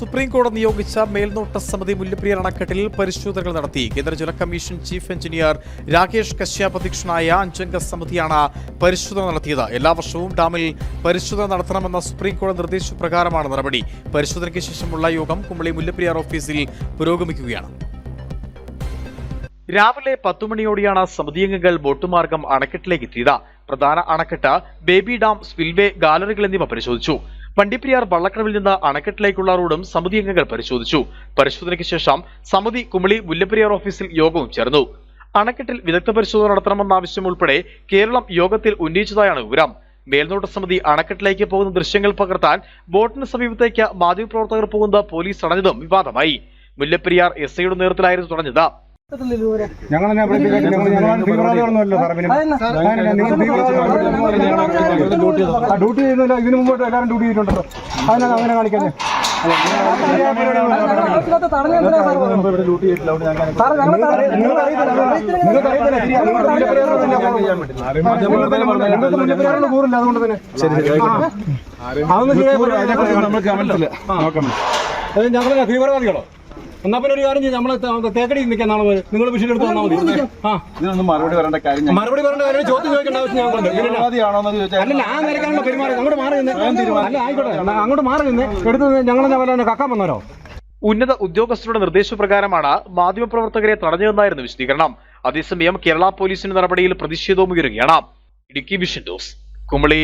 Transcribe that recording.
Supreme കോടതി നിയോഗിച്ച മേൽനോട്ട സമിതി മുല്ലപ്പെരിയാർ അണക്കെട്ടിൽ പരിശോധനകൾ നടത്തി. കേന്ദ്ര ജല commission chief engineer Rakesh Kashyap അധ്യക്ഷനായ അഞ്ചംഗ സമിതിയാണ് പരിശോധന നടത്തിയത്. എല്ലാ വർഷവും ഡാമിൽ പരിശോധന നടത്തണമെന്ന സുപ്രീം കോടതി നിർദ്ദേശപ്രകാരമാണ് നടപടി. പരിശോധനയ്ക്ക് ശേഷമുള്ള യോഗം കുമ്പളി മുല്ലപ്പെരിയാർ ഓഫീസിൽ പുരോഗമിക്കുകയാണ്. രാവിലെ പത്തു മണിയോടെയാണ് സമിതി അംഗങ്ങൾ ബോട്ടുമാർഗം അണക്കെട്ടിലേക്ക് എത്തിയത്. പ്രധാന അണക്കെട്ട് ബേബി ഡാം സ്പിൽവേ ഗാലറികൾ എന്നിവ പരിശോധിച്ചു. വണ്ടിപ്പെരിയാർ വള്ളക്കടവിൽ നിന്ന് അണക്കെട്ടിലേക്കുള്ള റോഡും സമിതി അംഗങ്ങൾ പരിശോധിച്ചു. പരിശോധനയ്ക്ക് ശേഷം സമിതി കുമളി മുല്ലപ്പെരിയാർ ഓഫീസിൽ യോഗവും ചേർന്നു. അണക്കെട്ടിൽ വിദഗ്ധ പരിശോധന നടത്തണമെന്ന ആവശ്യം ഉൾപ്പെടെ കേരളം യോഗത്തിൽ ഉന്നയിച്ചതായാണ് വിവരം. മേൽനോട്ട സമിതി അണക്കെട്ടിലേക്ക് പോകുന്ന ദൃശ്യങ്ങൾ പകർത്താൻ ബോട്ടിന് സമീപത്തേക്ക് മാധ്യമപ്രവർത്തകർ പോകുന്നത് പോലീസ് തടഞ്ഞതും വിവാദമായി. മുല്ലപ്പെരിയാർ എസ് ഐയുടെ നേതൃത്വത്തിലായിരുന്നു തടഞ്ഞത് ആ, ഡ്യൂട്ടി ചെയ്യുന്നില്ല ഇതിനു മുമ്പോട്ട് എല്ലാവരും ഡ്യൂട്ടി ചെയ്തിട്ടുണ്ടല്ലോ അതിനാണ് അങ്ങനെ മുല്ലപ്പെരിയാറിനോട് കൂറില്ല അതുകൊണ്ട് തന്നെ. അതൊന്നും ശരിയായി ഞങ്ങൾ എന്നാ പിന്നെ ഒരു കാര്യം ചെയ്യാം. നമ്മൾ തേക്കടി നിൽക്കാൻ നാളെ മുതൽ നിങ്ങൾ വിഷയം എടുത്ത് വന്നാൽ മതി. ആ. ഇതിനൊന്നും മറുപടി പറയേണ്ട കാര്യം മറുപടി പറയേണ്ട കാര്യം ചോദ്യം ചോദിക്കേണ്ട ആവശ്യം അല്ലല്ല ആ നിലക്കാണല്ലോ പെരുമാറി അങ്ങോട്ട് മാറി നിന്നേ. അല്ല ആയിക്കോട്ടെ. അങ്ങോട്ട് മാറി നിന്നേ എടുത്ത് ഞങ്ങളെന്നെ വല്ല കക്കാൻ വന്നാലോ ഉന്നത ഉദ്യോഗസ്ഥരുടെ നിർദ്ദേശപ്രകാരമാണ് മാധ്യമപ്രവർത്തകരെ തടഞ്ഞതെന്നായിരുന്നു വിശദീകരണം. അതേസമയം കേരള പോലീസിന്റെ നടപടിയിൽ പ്രതിഷേധവും ഉയരുകയാണ്. Idukki vision news Kumily.